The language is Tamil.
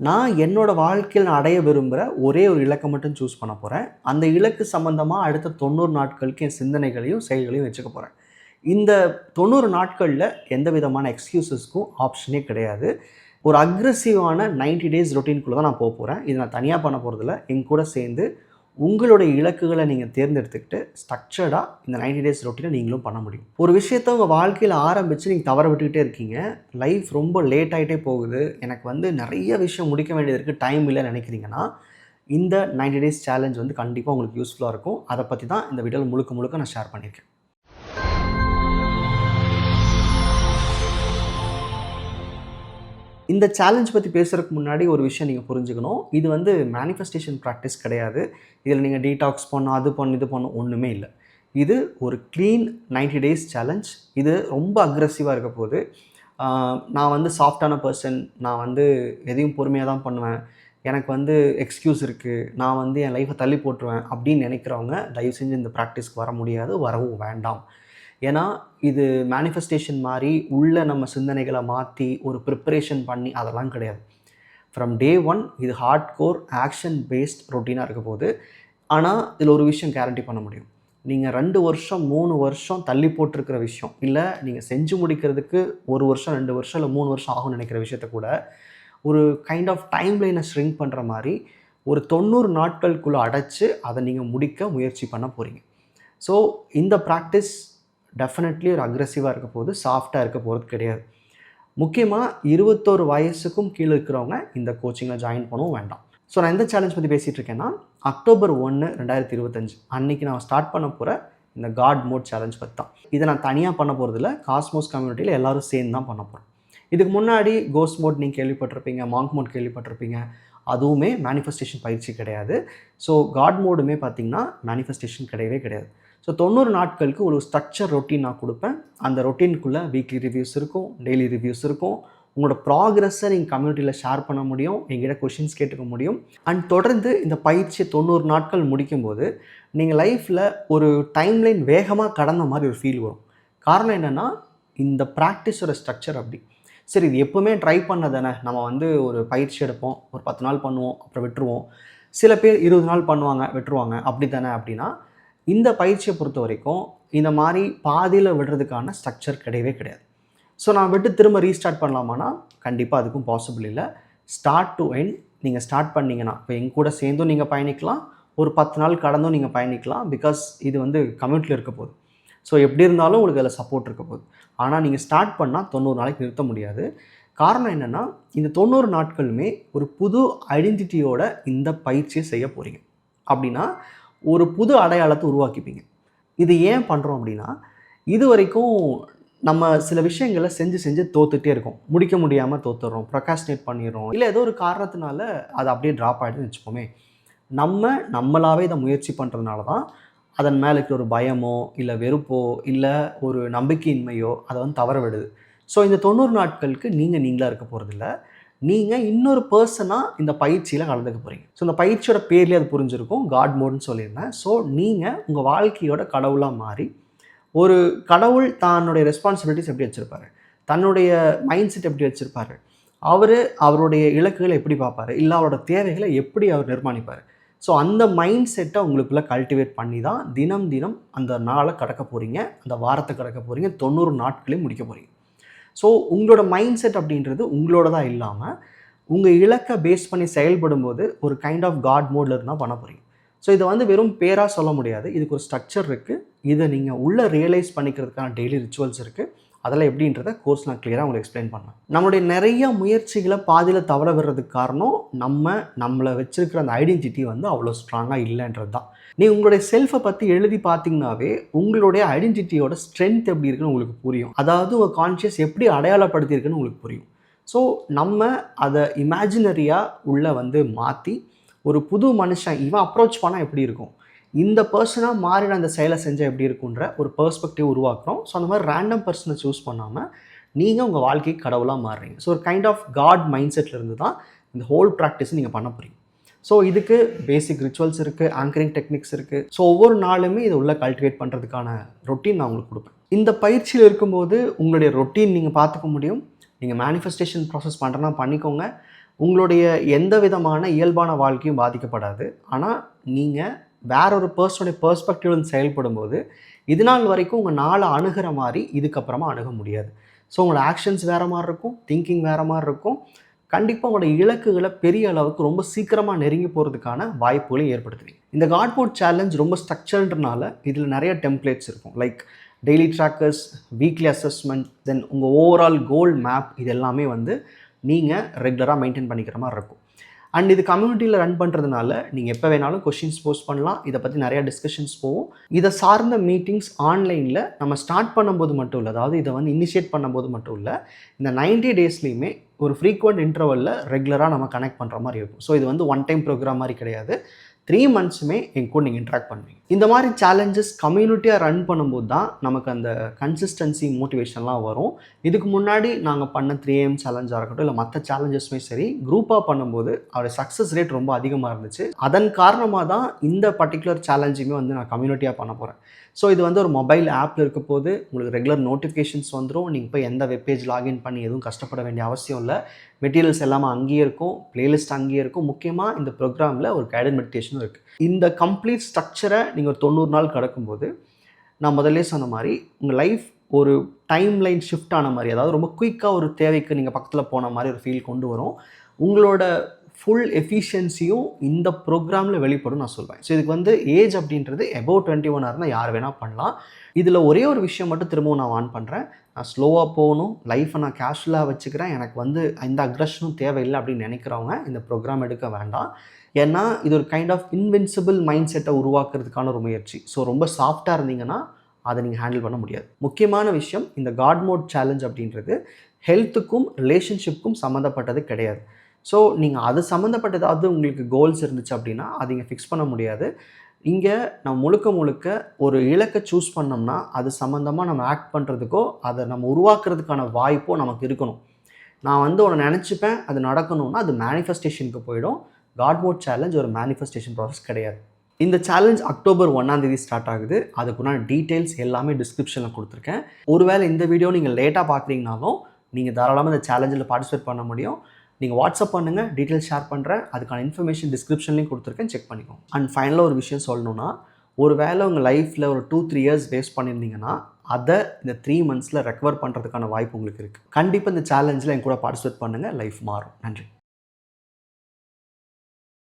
நான் என்னோடய வாழ்க்கையில் நான் அடைய விரும்புகிற ஒரே ஒரு இலக்கை மட்டும் சூஸ் பண்ண போகிறேன் அந்த இலக்கு சம்மந்தமாக அடுத்த தொண்ணூறு நாட்களுக்கு என் சிந்தனைகளையும் செயல்களையும் வச்சுக்க போகிறேன் இந்த தொண்ணூறு நாட்களில் எந்த விதமான எக்ஸ்கியூசஸ்க்கும் ஆப்ஷனே கிடையாது. ஒரு அக்ரெசிவான 90 டேஸ் ரொட்டீன்குள்ளே தான் நான் போக போகிறேன் இது நான் தனியாக பண்ண போகிறதில்ல என் கூட சேர்ந்து உங்களுடைய இலக்குகளை நீங்கள் தேர்ந்தெடுத்துக்கிட்டு ஸ்ட்ரக்சர்டாக இந்த 90 டேஸ் ரொட்டீனை நீங்களும் பண்ண முடியும். ஒரு விஷயத்த உங்கள் வாழ்க்கையில் ஆரம்பித்து நீங்கள் தவற விட்டுக்கிட்டே இருக்கீங்க. லைஃப் ரொம்ப லேட் ஆகிட்டே போகுது. எனக்கு வந்து நிறைய விஷயம் முடிக்க வேண்டியது இருக்குது டைம் இல்லைன்னு நினைக்கிறீங்கன்னா இந்த 90 டேஸ் சேலஞ்ச் வந்து கண்டிப்பாக உங்களுக்கு யூஸ்ஃபுல்லாக இருக்கும். அதை பற்றி தான் இந்த வீடியோவில் முழுக்க முழுக்க நான் ஷேர் பண்ணியிருக்கேன். இந்த சேலஞ்ச் பற்றி பேசுகிறதுக்கு முன்னாடி ஒரு விஷயம் நீங்கள் புரிஞ்சுக்கணும். இது வந்து மேனிஃபெஸ்டேஷன் ப்ராக்டிஸ் கிடையாது. இதில் நீங்கள் டீடாக்ஸ் பண்ணோம் அது பண்ணும் இது பண்ணும் ஒன்றுமே இல்லை. இது ஒரு க்ளீன் 90 டேஸ் சேலஞ்ச் இது ரொம்ப அக்ரெசிவாக இருக்க போது நான் வந்து சாஃப்டான பர்சன் நான் வந்து எதையும் பொறுமையாக தான் பண்ணுவேன். எனக்கு வந்து எக்ஸ்கியூஸ் இருக்குது நான் வந்து என் லைஃப்பை தள்ளி போட்டுருவேன் அப்படின்னு நினைக்கிறவங்க தயவு செஞ்சு இந்த ப்ராக்டிஸ்க்கு வர முடியாது. வரவும் வேண்டாம். ஏன்னா இது மேனிஃபெஸ்டேஷன் மாதிரி உள்ள நம்ம சிந்தனைகளை மாற்றி ஒரு ப்ரிப்பரேஷன் பண்ணி அதெல்லாம் கிடையாது. ஃப்ரம் டே ஒன் இது ஹார்ட் கோர் ஆக்ஷன் பேஸ்ட் ரொட்டீனாக இருக்க போது ஆனால் இதில் ஒரு விஷயம் கேரண்டி பண்ண முடியும். நீங்கள் ரெண்டு வருஷம் மூணு வருஷம் தள்ளி போட்டிருக்கிற விஷயம் இல்லை நீங்கள் செஞ்சு முடிக்கிறதுக்கு ஒரு வருஷம் ரெண்டு வருஷம் இல்லை மூணு வருஷம் ஆகும்னு நினைக்கிற விஷயத்த கூட ஒரு கைண்ட் ஆஃப் டைம் லைனை ஸ்ட்ரிங் பண்ணுற மாதிரி ஒரு தொண்ணூறு நாட்களுக்குள்ளே அடைச்சி அதை நீங்கள் முடிக்க முயற்சி பண்ண போகிறீங்க ஸோ இந்த ப்ராக்டிஸ் டெஃபினெட்லி ஒரு அக்ரெசிவாக இருக்க போகுது சாஃப்டாக இருக்க போகிறது கிடையாது. முக்கியமாக இருபத்தோரு வயசுக்கும் கீழே இருக்கிறவங்க இந்த கோச்சிங்கில் ஜாயின் பண்ணவும் வேண்டாம். ஸோ நான் எந்த சேலஞ்ச் பற்றி பேசிகிட்டு இருக்கேன்னா அக்டோபர் ஒன்று ரெண்டாயிரத்தி இருபத்தஞ்சு. அன்றைக்கி நான் ஸ்டார்ட் பண்ண போகிற இந்த காட் மோட் சேலஞ்ச் பற்றி தான். இதை நான் தனியாக பண்ண போகிறதில்ல காஸ்மோஸ் கம்யூனிட்டியில் எல்லோரும் சேர்ந்து தான் பண்ண போகிறோம் இதுக்கு முன்னாடி கோஸ்ட் மோட் நீங்கள் கேள்விப்பட்டிருப்பீங்க மாங்க் மோட் கேள்விப்பட்டிருப்பீங்க. அதுவுமே மேனிஃபெஸ்டேஷன் பயிற்சி கிடையாது. ஸோ காட் மோடுமே பார்த்தீங்கன்னா மேனிஃபெஸ்டேஷன் கிடையவே கிடையாது. ஸோ தொண்ணூறு நாட்களுக்கு ஒரு ஸ்ட்ரக்சர் ரொட்டீன் நான் கொடுப்பேன். அந்த ரொட்டீனுக்குள்ளே வீக்லி ரிவ்யூஸ் இருக்கும் டெய்லி ரிவ்யூஸ் இருக்கும். உங்களோட ப்ராக்ரஸை நீங்கள் கம்யூனிட்டியில் ஷேர் பண்ண முடியும் எங்கிட்ட கொஷின்ஸ் கேட்டுக்க முடியும். அண்ட் தொடர்ந்து இந்த பயிற்சியை தொண்ணூறு நாட்கள் முடிக்கும்போது நீங்கள் லைஃப்பில் ஒரு டைம்லைன் வேகமாக கடந்த மாதிரி ஒரு ஃபீல் வரும். காரணம் என்னென்னா இந்த ப்ராக்டிஸோட ஸ்ட்ரக்சர் அப்படி. சரி இது எப்போவுமே ட்ரை பண்ணதானே? நம்ம வந்து ஒரு பயிற்சி எடுப்போம் ஒரு பத்து நாள் பண்ணுவோம் அப்புறம் விட்டுருவோம். சில பேர் இருபது நாள் பண்ணுவாங்க விட்டுருவாங்க. அப்படி தானே அப்படின்னா இந்த பயிற்சியை பொறுத்த வரைக்கும் இந்த மாதிரி பாதியில் விடுறதுக்கான ஸ்ட்ரக்சர் கிடையவே கிடையாது. ஸோ நான் விட்டு திரும்ப ரீஸ்டார்ட் பண்ணலாமான்னா கண்டிப்பாக அதுக்கும் பாசிபிள் இல்லை. ஸ்டார்ட் டு எண்ட் நீங்கள் ஸ்டார்ட் பண்ணீங்கன்னா இப்போ எங்க கூட சேர்ந்தும் நீங்கள் பயணிக்கலாம். ஒரு பத்து நாள் கடந்தும் நீங்கள் பயணிக்கலாம் பிகாஸ் இது வந்து கம்யூனிட்டியில் இருக்க போகுது. ஸோ எப்படி இருந்தாலும் உங்களுக்கு அதில் சப்போர்ட் இருக்க போகுது. ஆனால் நீங்கள் ஸ்டார்ட் பண்ணால் தொண்ணூறு நாளைக்கு நிறுத்த முடியாது. காரணம் என்னென்னா இந்த தொண்ணூறு நாட்களுமே ஒரு புது ஐடென்டிட்டியோட இந்த பயிற்சியை செய்ய போகிறீங்க அப்படின்னா ஒரு புது அடையாளத்தை உருவாக்கிப்பீங்க. இது ஏன் பண்ணுறோம் அப்படின்னா இது வரைக்கும் நம்ம சில விஷயங்களை செஞ்சு செஞ்சு தோத்துட்டே இருக்கோம். முடிக்க முடியாமல் தோத்துடுறோம் ப்ரொகாஸ்டினேட் பண்ணிடுறோம். இல்லை ஏதோ ஒரு காரணத்தினால அது அப்படியே ட்ராப் ஆகிடுன்னு வச்சுப்போமே நம்ம நம்மளாவே இதை முயற்சி பண்ணுறதுனால தான் அதன் மேலே இருக்கிற ஒரு பயமோ இல்லை வெறுப்போ இல்லை ஒரு நம்பிக்கையின்மையோ அதை வந்து தவற விடுது. ஸோ இந்த தொண்ணூறு நாட்களுக்கு நீங்கள் நீங்களாக இருக்க போகிறதில்ல நீங்கள் இன்னொரு பர்சனாக இந்த பயிற்சியில் கலந்துக்க போகிறீங்க ஸோ இந்த பயிற்சியோட பேர்லேயே அது புரிஞ்சிருக்கும். காட் மோட்னு சொல்லியிருந்தேன். ஸோ நீங்கள் உங்கள் வாழ்க்கையோட கடவுளாக மாறி ஒரு கடவுள் தன்னுடைய ரெஸ்பான்சிபிலிட்டிஸ் எப்படி வச்சுருப்பாரு? தன்னுடைய மைண்ட் செட் எப்படி வச்சுருப்பாரு? அவர் அவருடைய இலக்குகளை எப்படி பார்ப்பாரு? இல்லை அவரோட தேவைகளை எப்படி அவர் நிர்மாணிப்பார்? ஸோ அந்த மைண்ட் செட்டை உங்களுக்குள்ளே கல்டிவேட் பண்ணி தான் தினம் தினம் அந்த நாளை கடக்க போகிறீங்க அந்த வாரத்தை கடக்க போகிறீங்க தொண்ணூறு நாட்களையும் முடிக்க போகிறீங்க ஸோ உங்களோட மைண்ட் செட் அப்படின்றது உங்களோட தான் இல்லாமல் உங்கள் இலக்கை பேஸ் பண்ணி செயல்படும்போது ஒரு கைண்ட் ஆஃப் காட் மோடில் இருந்தால் பண்ண போகிறீங்க ஸோ இதை வந்து வெறும் பேராக சொல்ல முடியாது. இதுக்கு ஒரு ஸ்ட்ரக்சர் இருக்குது இதை நீங்கள் உள்ளே ரியலைஸ் பண்ணிக்கிறதுக்கான டெய்லி ரிச்சுவல்ஸ் இருக்குது அதெல்லாம் எப்படின்றத கோர்ஸ் நான் கிளியராக உங்களுக்கு எக்ஸ்பிளைன் பண்ணேன். நம்மளுடைய நிறைய முயற்சிகளை பாதியில் தவற விடுறதுக்கு காரணம் நம்ம நம்மளை வச்சுருக்கிற அந்த ஐடென்டிட்டி வந்து அவ்வளோ ஸ்ட்ராங்காக இல்லைன்றது தான் நீ உங்களுடைய செல்ஃபை பற்றி எழுதி பார்த்தீங்கன்னாவே உங்களுடைய ஐடென்டிட்டியோட ஸ்ட்ரென்த் எப்படி இருக்குன்னு உங்களுக்கு புரியும். அதாவது உங்கள் கான்ஷியஸ் எப்படி அடையாளப்படுத்தியிருக்குன்னு உங்களுக்கு புரியும். ஸோ நம்ம அதை இமேஜினரியாக உள்ளே வந்து மாற்றி ஒரு புது மனுஷன் இவன் அப்ரோச் பண்ணால் எப்படி இருக்கும்? இந்த பர்சனாக மாறின அந்த செயலை செஞ்சால் எப்படி இருக்குன்ற ஒரு பெர்ஸ்பெக்டிவ் உருவாக்குறோம். ஸோ அந்த மாதிரி ரேண்டம் பர்சனை சூஸ் பண்ணாமல் நீங்கள் உங்கள் வாழ்க்கைக்கு கடவுளாக மாறுறீங்க. ஸோ ஒரு கைண்ட் ஆஃப் காட் மைண்ட் செட்டில் இருந்து தான் இந்த ஹோல் ப்ராக்டிஸ் நீங்கள் பண்ண போகிறீங்க ஸோ இதுக்கு பேசிக் ரிச்சுவல்ஸ் இருக்குது ஆங்கரிங் டெக்னிக்ஸ் இருக்குது ஸோ ஒவ்வொரு நாளுமே இது உள்ள கல்டிவேட் பண்ணுறதுக்கான ரொட்டீன் நான் உங்களுக்கு கொடுப்பேன். இந்த பயிற்சியில் இருக்கும்போது உங்களுடைய ரொட்டீன் நீங்கள் பார்த்துக்க முடியும். நீங்கள் மேனிஃபெஸ்டேஷன் ப்ராசஸ் பண்ணுறனா பண்ணிக்கோங்க. உங்களுடைய எந்த விதமான இயல்பான வாழ்க்கையும் பாதிக்கப்படாது. ஆனால் நீங்கள் வேற ஒரு பர்சனுடைய பெர்ஸ்பெக்டிவ்ல செயல்படும் போது இது நாள் வரைக்கும் உங்கள் நாளை அணுகிற மாதிரி இதுக்கப்புறமா அணுக முடியாது. ஸோ உங்களோட ஆக்ஷன்ஸ் வேறு மாதிரி இருக்கும் திங்கிங் வேறு மாதிரி இருக்கும். கண்டிப்பாக உங்களோட இலக்குகளை பெரிய அளவுக்கு ரொம்ப சீக்கிரமாக நெருங்கி போகிறதுக்கான வாய்ப்புகளையும் ஏற்படுத்துவீங்க. இந்த காட்போர்ட் சேலஞ்ச் ரொம்ப ஸ்ட்ரக்சர்ன்றனால இதில் நிறைய டெம்ப்ளேட்ஸ் இருக்கும். Like daily trackers weekly assessment then உங்கள் ஓவரால் கோல் மேப் இது எல்லாமே வந்து நீங்கள் ரெகுலராக மெயின்டைன் பண்ணிக்கிற மாதிரி இருக்கும். அண்ட் இது கம்யூனிட்டியில் ரன் பண்ணுறதுனால நீங்கள் எப்போ வேணாலும் கொஷின்ஸ் போஸ்ட் பண்ணலாம். இதை பற்றி நிறையா டிஸ்கஷன்ஸ் போகும் இதை சார்ந்த மீட்டிங்ஸ் ஆன்லைனில் நம்ம ஸ்டார்ட் பண்ணும்போது மட்டும் இல்லை அதாவது இதை வந்து இனிஷியேட் பண்ணும்போது மட்டும் இல்லை இந்த நைன்டி டேஸ்லேயுமே ஒரு ஃப்ரீக்வெண்ட் இன்டர்வலில் ரெகுலராக நம்ம கனெக்ட் பண்ணுற மாதிரி இருக்கும். ஸோ இது வந்து ஒன் டைம் ப்ரோக்ராம் மாதிரி கிடையாது. த்ரீ மந்த்ஸுமே என் கூட நீங்கள் இன்ட்ராக்ட் பண்ணுவீங்க. இந்த மாதிரி சேலஞ்சஸ் கம்யூனிட்டியாக ரன் பண்ணும்போது தான் நமக்கு அந்த கன்சிஸ்டன்சி மோட்டிவேஷன்லாம் வரும். இதுக்கு முன்னாடி நாங்கள் பண்ண த்ரீ ஏஎம் சேலஞ்சாக இருக்கட்டும் இல்லை மற்ற சேலஞ்சஸுமே சரி குரூப்பாக பண்ணும்போது அவருடைய சக்ஸஸ் ரேட் ரொம்ப அதிகமாக இருந்துச்சு. அதன் காரணமாக தான் இந்த பர்டிகுலர் சேலஞ்சுமே வந்து நான் கம்யூனிட்டியாக பண்ண போகிறேன் ஸோ இது வந்து ஒரு மொபைல் ஆப்பில் இருக்க போது உங்களுக்கு ரெகுலர் நோட்டிஃபிகேஷன்ஸ் வந்துடும் நீங்கள் போய் எந்த வெப்பேஜ் லாகின் பண்ணி எதுவும் கஷ்டப்பட வேண்டிய அவசியம் இல்லை. மெட்டீரியல்ஸ் எல்லாமே அங்கேயே இருக்கும் பிளேலிஸ்ட் அங்கேயே இருக்கும். முக்கியமாக இந்த ப்ரோக்ராமில் ஒரு கைடட் மெடிடேஷனும் இருக்குது இந்த கம்ப்ளீட் ஸ்ட்ரக்சரை நீங்கள் ஒரு தொண்ணூறு நாள் கிடக்கும்போது நான் முதல்ல சொன்ன மாதிரி உங்கள் லைஃப் ஒரு டைம் லைன் ஷிஃப்ட் ஆன மாதிரி அதாவது ரொம்ப குயிக்காக ஒரு தேவைக்கு நீங்கள் பக்கத்தில் போன மாதிரி ஒரு ஃபீல் கொண்டு வரும். உங்களோட ஃபுல் எஃபிஷியன்சியும் இந்த ப்ரோக்ராமில் வெளிப்படும் நான் சொல்வேன். ஸோ இதுக்கு வந்து ஏஜ் அப்படின்றது எபோவ் டுவெண்ட்டி ஒன் இருந்தால் யார் வேணால் பண்ணலாம். இதில் ஒரே ஒரு விஷயம் மட்டும் திரும்பவும் நான் ஆன் பண்ணுறேன் நான் ஸ்லோவாக போகணும் லைஃப்பை நான் கேஷுவலாக வச்சுக்கிறேன். எனக்கு வந்து இந்த அக்ரஷனும் தேவையில்லை அப்படின்னு நினைக்கிறவங்க இந்த ப்ரோக்ராம் எடுக்க வேண்டாம். ஏன்னா இது ஒரு கைண்ட் ஆஃப் இன்வென்சிபிள் மைண்ட் செட்டை உருவாக்குறதுக்கான ஒரு முயற்சி. ஸோ ரொம்ப சாஃப்டாக இருந்தீங்கன்னா அதை நீங்கள் ஹேண்டில் பண்ண முடியாது. முக்கியமான விஷயம் இந்த காட் மோட் சேலஞ்ச் அப்படின்றது ஹெல்த்துக்கும் ரிலேஷன்ஷிப்புக்கும் சம்மந்தப்பட்டது கிடையாது. ஸோ நீங்கள் அது சம்மந்தப்பட்ட ஏதாவது உங்களுக்கு கோல்ஸ் இருந்துச்சு அப்படின்னா அதை இங்கே ஃபிக்ஸ் பண்ண முடியாது. இங்கே நம்ம முழுக்க முழுக்க ஒரு இலக்கை சூஸ் பண்ணோம்னா அது சம்மந்தமாக நம்ம ஆக்ட் பண்ணுறதுக்கோ அதை நம்ம உருவாக்குறதுக்கான வாய்ப்போ நமக்கு இருக்கணும். நான் வந்து ஒன்று நினச்சிப்பேன் அது நடக்கணும்னா அது மேனிஃபெஸ்டேஷனுக்கு போயிடும். காட் மோட் சேலஞ்ச் ஒரு மேனிஃபெஸ்டேஷன் ப்ராசஸ் கிடையாது. இந்த சேலஞ்ச் அக்டோபர் ஒன்றாந்தேதி ஸ்டார்ட் ஆகுது. அதுக்குண்டான டீட்டெயில்ஸ் எல்லாமே டிஸ்கிரிப்ஷனில் கொடுத்துருக்கேன். ஒருவேளை இந்த வீடியோ நீங்கள் லேட்டாக பார்க்குறீங்கனாலும் நீங்கள் தாராளமாக இந்த சேலஞ்சில் பார்ட்டிசிபேட் பண்ண முடியும். நீங்கள் வாட்ஸ்அப் பண்ணுங்கள் டீட்டெயில்ஸ் ஷேர் பண்ணுறேன் அதுக்கான இன்ஃபர்மேஷன் டிஸ்கிரிப்ஷன்லையும் கொடுத்துருக்கேன். செக் பண்ணிக்கோங்க. அண்ட் ஃபைனலாக ஒரு விஷயம் சொல்லணும்னா ஒரு வேளை உங்கள் லைஃப்பில் ஒரு டூ த்ரீ இயர்ஸ் வேஸ்ட் பண்ணியிருந்தீங்கன்னா அதை இந்த த்ரீ மந்த்ஸில் ரெக்கவர் பண்ணுறதுக்கான வாய்ப்பு உங்களுக்கு இருக்குது கண்டிப்பாக இந்த சேலஞ்சில் என் கூட பார்ட்டிசிபேட் பண்ணுங்கள் லைஃப் மாறும். நன்றி.